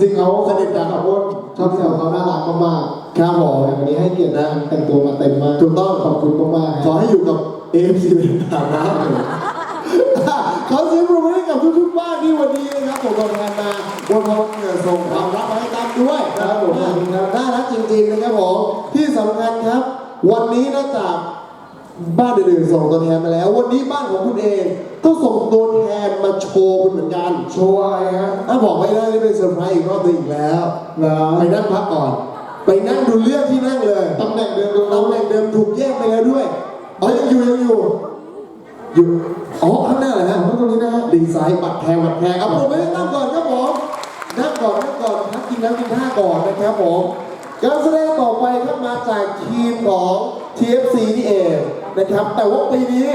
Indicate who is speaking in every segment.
Speaker 1: จริงเขาสนิทกันเขาพูดชอบแซวเขาน่ารักมากๆครับผมวันนี้ให้เกียรตินะแต่งตัวมาเต็มมากถูกต้องขอบคุณมากๆขอให้อยู่กับ AFC เป็นฐานะเขาซื้องปรบมือกับทุกๆบ้านที่วันนี้นะครับผมทำงานมาวันพอวันี่ยส่งความรักมาให้กันด้วยนะครับผมน่ารักจริงๆนะครับผมที่สำคัญครับ วันนี้นอกจาก บ้านอื่นๆส่งตัวแทนมาแล้ว วันนี้บ้านของคุณเองก็ส่งตัวแทนมาโชว์คุณเหมือนกันโชว์อะไรฮะถ้าบอกไม่ได้นี่เป็นเซอร์ไพรส์อีกรอบหนึงอีกแล้วนะไปนั่งพักก่อน ไปนั่งดูเลืองที่นั่งเลยตำแหน่งเดิมตำแหน่งเดิมถูกแยกไปแล้วด้วยอ๋อยังอยู่ยังอยู่อยู่อ๋อข้างหน้าเหรอฮะตรงนี้นะฮะดีไซน์บัตรแทนบัตรแทงเอาผมไปนั่งก่อนครับผมนั่งก่อนนั่งก่อนพักกินน้ำกินท่าก่อนนะครับผมการแสดงต่อไปครับมาจากทีมของ TFC นี่เองนะครับ แต่ว่าปีนี้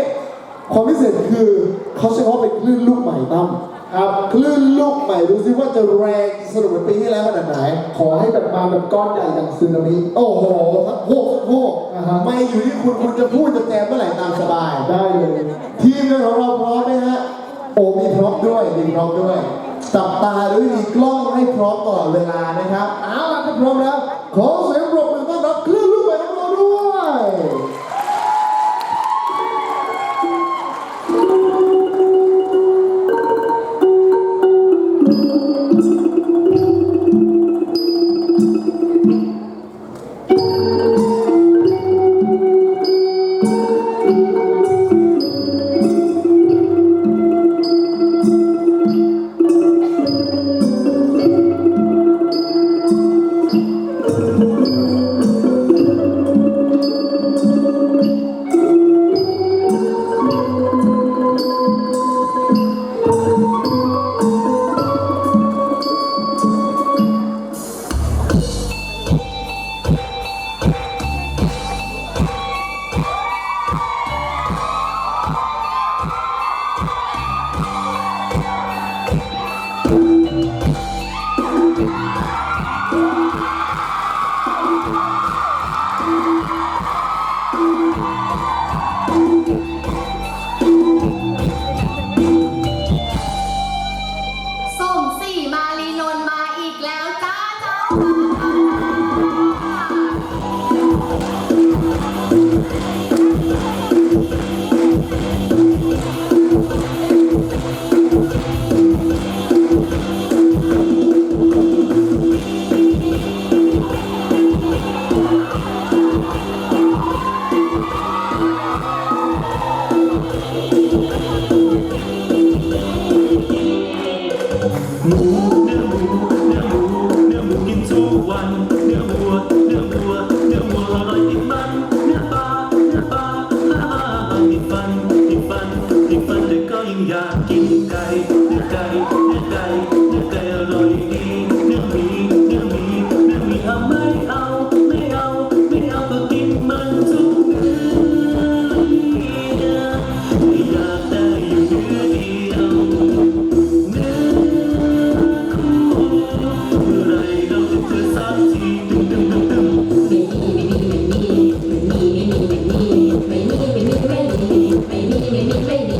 Speaker 1: ความพิเศษคือเขาใช้คำว่าเป็นคลื่นลูกใหม่ตั้มครับคลื่นลูกใหม่ดูซิว่าจะแรงสนุกเหมือนปีที่แล้วขนาดไหน
Speaker 2: ขอให้แบบมาแบบก้อนใหญ่อย่างซึนามิ
Speaker 1: โอ้โหทั้งพวกฮวก
Speaker 2: อ่ฮะ
Speaker 1: ไม่อยู่ที่คุณคุณจะพูดจะแจมเมื่อไหร่ตามสบาย
Speaker 2: ได้เลย
Speaker 1: ทีมของเราพร้อมไหมฮะ โอมีพร้อมด้วยมีพร้อมด้วยจับตาหรือดีกล้องให้พร้อมก่อนเวลานะครับเอาล่ะถ้าพร้อมแล้วขอเสียง เนื้
Speaker 3: อ
Speaker 4: หมูเนื้อหมูกินทุกวัน เนื้อวัเนื้อวัเนื้อวัวอร่อยติดมัน เนื้อปลา เนื้อปลาฮ่าฮ่าฮ่ฟันติดฟันติดฟันแต่ก็ยังอยากกินไก่เนื้อไก่ 给你魅力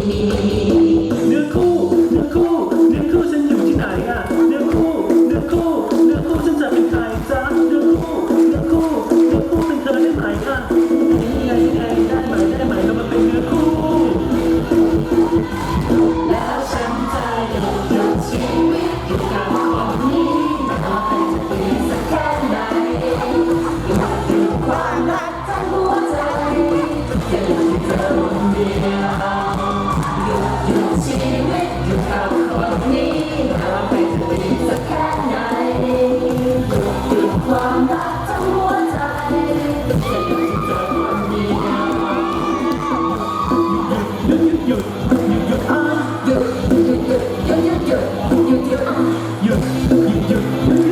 Speaker 4: you.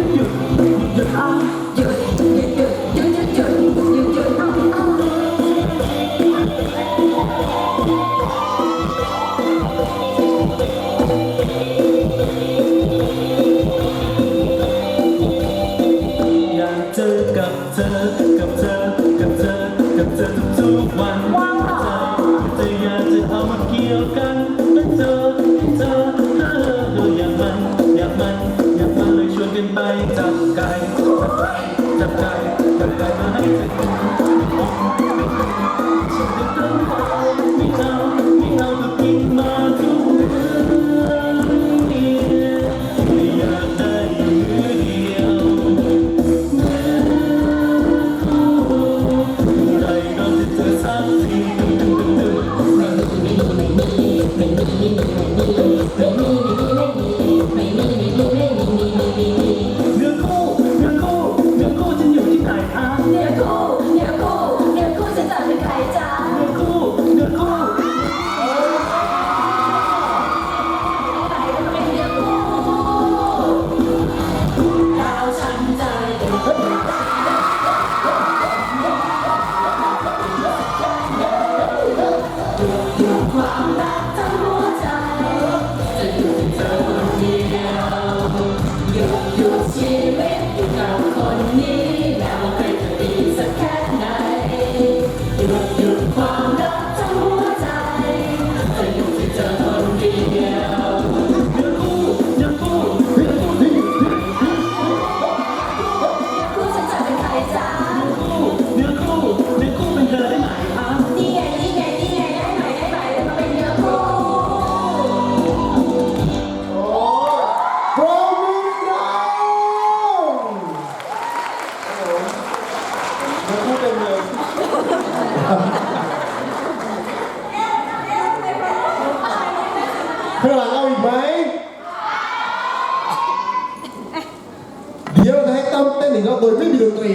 Speaker 4: ไม่มีไม่มีไม่มีไม่มีไม่มี
Speaker 1: ข้างหลังเอาอีกไหม เดี๋ยวจะให้ตั้มเต้นอีกรอบโดยไม่มีดนตรี